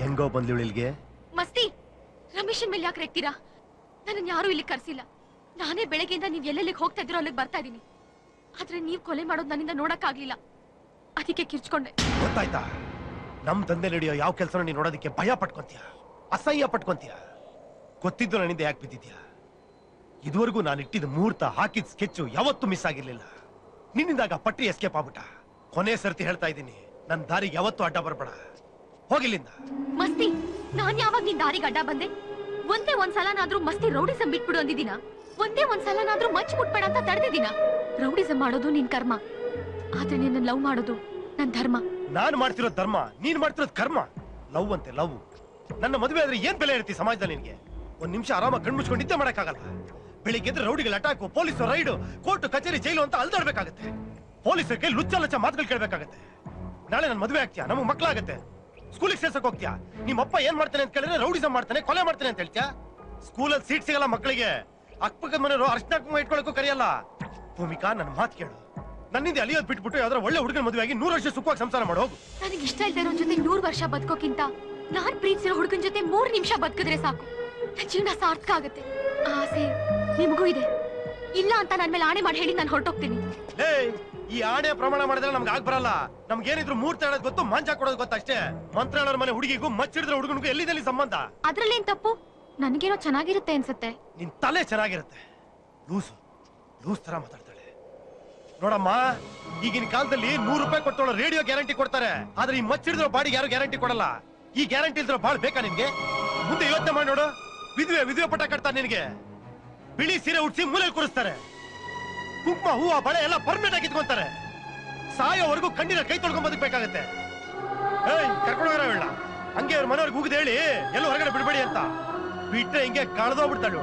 ಹೆಂಗೋ ಬಂದ್ಲಿವಳು ಇಲ್ಲಿಗೆ? ಮಸ್ತಿ ರಮೇಶನ್ ಮೇಲೆ ಯಾಕೆ ರೆಕ್ತೀರಾ ನನ್ನ ಯಾರು ಇಲ್ಲಿ ಕರೆಸಿಲ್ಲ. ನಾನೇ ಬೆಳಗ್ಗೆಯಿಂದ ನೀವ್ ಎಲ್ಲೆಲ್ಲಿಗೆ ಹೋಗ್ತಾ ಇದ್ದೀರೋ ಅಲ್ಲಿಗೆ ಬರ್ತಾ ಇದೀನಿ. ಆದ್ರೆ ನೀವ್ ಕೊಲೆ ಮಾಡೋದು ನನ್ನಿಂದ ನೋಡಕ್ಕಾಗ್ಲಿಲ್ಲ. ಅದಕ್ಕೆ ಕಿರ್ಚ್ಕೊಂಡೆ. ಗೊತ್ತಾಯ್ತಾ? ನಮ್ ತಂದೆ ನಡೆಯೋ ಯಾವ ಕೆಲಸನ ನೀನ್ ನೋಡೋದಕ್ಕೆ ಭಯ ಪಟ್ಕೊಂತೀಯ? ಅಸಹ್ಯ ಪಟ್ಕೊಂತೀಯ? ಗೊತ್ತಿದ್ದು ನನ್ನಿಂದ ಯಾಕೆ ಬಿದ್ದಿದ್ಯಾ? ಇದುವರೆಗೂ ನಾನು ಇಟ್ಟಿದ್ದ ಮುಹೂರ್ತ ಹಾಕಿದ ಸ್ಕೆಚ್ ಯಾವತ್ತೂ ಮಿಸ್ ಆಗಿರ್ಲಿಲ್ಲ. ನಿನ್ನಿಂದಾಗ ಪಟ್ಟಿ ಎಸ್ಕೇಪ್ ಆಗ್ಬಿಟ್ಟ. ಕೊನೆ ಸರ್ತಿ ಹೇಳ್ತಾ ಇದ್ದೀನಿ ನನ್ನ ದಾರಿಗೆ ಯಾವತ್ತೂ ಅಡ್ಡ ಬರ್ಬೇಡ. ಹೋಗಿಲ್ಲಿಂದ? ಮಸ್ತಿ ನಾನ್ ಯಾವಾಗ ನಿನ್ ದಾರಿಗೆ ಗಡ್ಡ ಬಂದೆ? ಒಂದೇ ಒಂದ್ಸಲನಾದ್ರೂ ಮಸ್ತಿ ರೌಡಿಸಂ ಬಿಟ್ಬಿಡು ಅಂದಿದ್ದೀನ? ಒಂದೇ ಒಂದ್ಸಲನಾದ್ರೂ ಮಚ್ ಮುಟ್ಬೇಡ ಅಂತ ತಡೆದಿದ್ದೀನ? ರೌಡಿಸಂ ಮಾಡೋದು ನಿನ್ ಕರ್ಮ. ಆದ್ರೆ ನಿನ್ನ ಲವ್ ಮಾಡೋದು ನನ್ ಧರ್ಮ. ನಾನ್ ಮಾಡ್ತಿರೋ ಧರ್ಮ ನೀನ್ ಮಾಡ್ತಿರೋದ್ ಕರ್ಮ. ಲವ್ ಅಂತೆ ಲವ್. ನನ್ನ ಮದುವೆ ಆದ್ರೆ ಏನ್ ಬೆಲೆ ಇರ್ತಿ ಸಮಾಜದಲ್ಲಿ ನಿನ್ಗೆ? ಒಂದ್ ನಿಮಿಷ ಆರಾಮ ಕಣ್ಮುಚ್ಕೊಂಡು ನಿದ್ದೆ ಮಾಡಕ್ಕಾಗಲ್ಲ. ಬೆಳಿಗ್ಗೆ ಎದ್ರೆ ರೌಡಿಗಳ ಅಟ್ಯಾಕು ಪೊಲೀಸರು ರೈಡು ಕೋರ್ಟ್ ಕಚೇರಿ ಜೈಲು ಅಂತ ಅಲ್ದಾಡ್ಬೇಕಾಗತ್ತೆ. ಪೊಲೀಸರಿಗೆ ಲುಚ್ಚ ಲಚ್ಚ ಮಾತುಗಳು ಕೇಳ್ಬೇಕಾಗತ್ತೆ. ನಾಳೆ ನನ್ನ ಮದುವೆ ಆಗ್ತೀಯಾ? ನಮಗ್ ಮಕ್ಳಾಗತ್ತೆ. ಸ್ಕೂಲಿಗೆ ಸೇರ್ಸಕ್ ಹೋಗ್ತೀಯಾ? ನಿಮ್ಮಪ್ಪ ಏನ್ ಮಾಡ್ತಾನೆ ಅಂತ ಕೇಳಿದ್ರೆ ರೌಡಿಸಂ ಮಾಡ್ತಾನೆ, ಕೊಲೆ ಮಾಡ್ತಾನೆ ಅಂತ ಹೇಳ್ತೀಯಾ? ಸ್ಕೂಲಲ್ಲಿ ಸೀಟ್ ಸಿಗಲ್ಲ ಮಕ್ಕಳಿಗೆ. ಅಕ್ಕಪಕ್ಕದ ಮನೆಯವರು ಅರ್ಶನ ಕುಂಕುಮ ಇಟ್ಕೊಳಕ್ಕೂ ಕರೆಯಲ್ಲ. ಭೂಮಿಕಾ ನನ್ನ ಮಾತು ಕೇಳು. ನನ್ನಿಂದ ಅಲಿಯೋದ್ ಬಿಟ್ಬಿಟ್ಟು ಯಾವ್ದಾರ ಒಳ್ಳೆ ಹುಡುಗನ ಮದುವೆ ಆಗಿ ನೂರು ವರ್ಷ ಸುಖವಾಗಿ ಸಂಸಾರ ಮಾಡು ಹೋಗು. ನನಗೆ ಇಷ್ಟ ಇಲ್ದಿರೋ ಜೊತೆ ನೂರ್ ವರ್ಷ ಬದುಕೋಕ್ಕಿಂತ ನಾನ್ ಪ್ರೀತಿಸಿರೋ ಹುಡುಗನ ಜೊತೆ ಮೂರ್ ನಿಮಿಷ ಬದುಕಿದ್ರೆ ಸಾಕು. ಜೀವನ ಸಾರ್ಥಕ ಆಗುತ್ತೆ. ಆಸೆ ನಿಮಗೂ ಇದೆ. ಇಲ್ಲ ಅಂತ ನನ್ ಮೇಲೆ ಆಣೆ ಮಾಡಿ ಹೇಳಿ ನಾನು ಹೊರಟೋಗ್ತೀನಿ. ಏಯ್ ಈ ಆಣೆ ಪ್ರಮಾಣ ಮಾಡಿದ್ರೆ ನಮ್ಗೆ ಆಗ್ ಬರಲ್ಲ. ನಮ್ಗೇನಿದ್ರು ಏನಿದ್ರು ಮೂರ್ತ ಹೇಳೋದು ಗೊತ್ತು ಮಂಚ ಕೊಡೋದು ಗೊತ್ತಷ್ಟೇ ಮಂತ್ರ ಹೇಳೋರ್ ಮನೆ ಹುಡುಗಿಗೂ ಮಚ್ಚಿಡಿದ್ರೆ ಹುಡುಗನಿಗೂ ಎಲ್ಲಿದಲ್ಲಿ ಸಂಬಂಧ? ಅದ್ರಲ್ಲೇನ್ ತಪ್ಪು? ನನ್ಗೇನೋ ಚೆನ್ನಾಗಿರುತ್ತೆ ಅನ್ಸುತ್ತೆ. ನಿನ್ ತಲೆ ಚೆನ್ನಾಗಿರುತ್ತೆ. ಲೂಸು ಲೂಸ್ ತರ ಮಾತಾಡ್ತಾಳೆ. ನೋಡಮ್ಮ ಈಗಿನ ಕಾಲದಲ್ಲಿ ನೂರು ರೂಪಾಯಿ ಕೊಟ್ಟೋಳ ರೇಡಿಯೋ ಗ್ಯಾರಂಟಿ ಕೊಡ್ತಾರೆ. ಆದ್ರೆ ಈ ಮಚ್ಚಿಡಿದ್ರ ಬಾಡಿಗೆ ಯಾರು ಗ್ಯಾರಂಟಿ ಕೊಡಲ್ಲ. ಈ ಗ್ಯಾರಂಟಿ ಇಲ್ದ್ರ ಬಾಳ್ ಬೇಕಾ ನಿನ್ಗೆ? ಮುಂದೆ ಯೋಚನೆ ಮಾಡಿ ನೋಡು. ವಿಧವೆ ವಿಧವೆ ಪಟ ಕಟ್ತಾರೆ ನಿನಗೆ. ಬಿಳಿ ಸೀರೆ ಉಡ್ಸಿ ಮೂಲೆ ಕೂರಿಸ್ತಾರೆ. ಕುಂಕುಮ, ಹೂವ, ಬಳೆ ಎಲ್ಲ ಪರ್ಮನೆಂಟ್ ಆಗಿ ಇಟ್ಕೊಂತಾರೆ. ಸಾಯೋವರೆಗೂ ಕಣ್ಣಿನ ಕೈ ತೊಳ್ಕೊಂಡ್ ಬೇಕಾಗುತ್ತೆ. ಏಯ್ ಹಂಗೆ ಅವ್ರ ಮನೆಯವ್ರಿಗೆ ಹೋಗಿದ್ ಹೇಳಿ, ಎಲ್ಲ ಹೊರಗಡೆ ಬಿಡ್ಬೇಡಿ ಅಂತ. ಬಿಟ್ರೆ ಹಿಂಗೆ ಕಳೆದೋಗ್ಬಿಡ್ತಾಳು